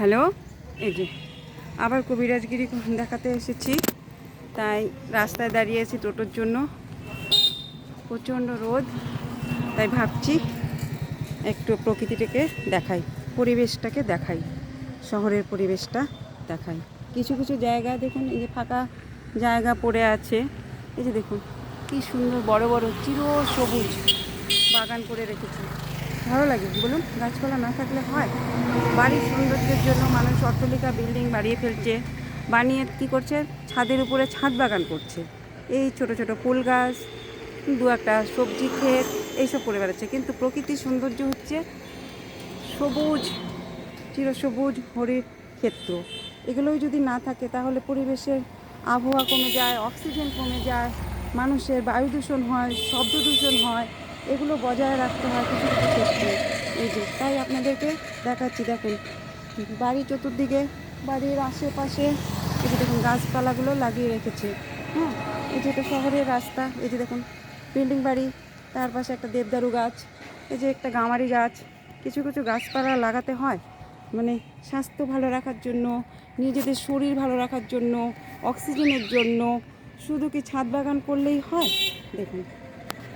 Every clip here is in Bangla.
হ্যালো? এই যে, আবার কবিরাজগিরি দেখাতে এসেছি। তাই রাস্তায় দাঁড়িয়েছি টোটোর জন্য। প্রচণ্ড রোদ, তাই ভাবছি একটু প্রকৃতিটাকে দেখাই, পরিবেশটাকে দেখাই, শহরের পরিবেশটা দেখাই। কিছু কিছু জায়গা দেখুন, এই যে ফাঁকা জায়গা পড়ে আছে। এই যে দেখুন, কি সুন্দর বড় বড় চির সবুজ বাগান করে রেখেছে। ভালো লাগে। বলুন, গাছপালা না থাকলে হয়? বাড়ির সৌন্দর্যের জন্য মানুষ অট্টালিকা, বিল্ডিং বাড়িয়ে ফেলছে। বানিয়ে কী করছে? ছাদের উপরে ছাদ বাগান করছে। এই ছোট ছোট ফুল গাছ, দু একটা সবজি ক্ষেত, এইসব করে বেড়াচ্ছে। কিন্তু প্রকৃতির সৌন্দর্য হচ্ছে সবুজ, চিরসবুজ হরির ক্ষেত্র। এগুলোই যদি না থাকে, তাহলে পরিবেশের আবহাওয়া কমে যায়, অক্সিজেন কমে যায়, মানুষের বায়ু দূষণ হয়, শব্দ দূষণ হয় এগুলো বজায় রাখতে হয় কিছু কিছু ক্ষেত্রে। এই যে, তাই আপনাদেরকে দেখাচ্ছি, দেখুন। বাড়ির চতুর্দিকে, বাড়ির আশেপাশে, এই যে দেখুন, গাছপালাগুলো লাগিয়ে রেখেছে। হ্যাঁ এই যে এটা শহরের রাস্তা, এই যে দেখুন, বিল্ডিং বাড়ি, তার পাশে একটা দেবদারু গাছ, এই যে একটা গামারি গাছ। কিছু কিছু গাছপালা লাগাতে হয় মানে স্বাস্থ্য ভালো রাখার জন্য, নিজেদের শরীর ভালো রাখার জন্য, অক্সিজেনের জন্য। শুধু কি ছাদ বাগান করলেই হয়? দেখুন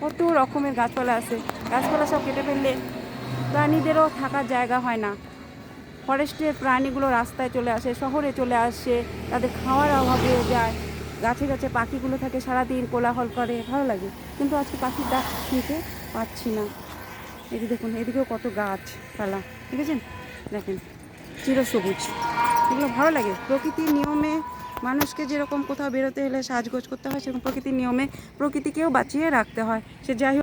কত রকমের গাছপালা আছে। গাছপালা সব কেটে ফেললে প্রাণীদেরও থাকার জায়গা হয় না। ফরেস্টের প্রাণীগুলো রাস্তায় চলে আসে, শহরে চলে আসে, তাদের খাওয়ার অভাবে যায়। গাছে গাছে পাখিগুলো থাকে, সারাদিন কোলাহল করে, ভালো লাগে। কিন্তু আজকে পাখির ডাক শুনতে পাচ্ছি না। যে দেখুন, এদিকেও কত গাছপালা। ঠিক আছে দেখেন, চিরসবুজ। এগুলো ভালো লাগে। প্রকৃতির নিয়মে মানুষকে যেরকম কোথাও বেরোতে হলে সাজগোজ করতে হয়, সেরকম প্রকৃতির নিয়মে প্রকৃতিকেও বাঁচিয়ে রাখতে হয়। সে যাই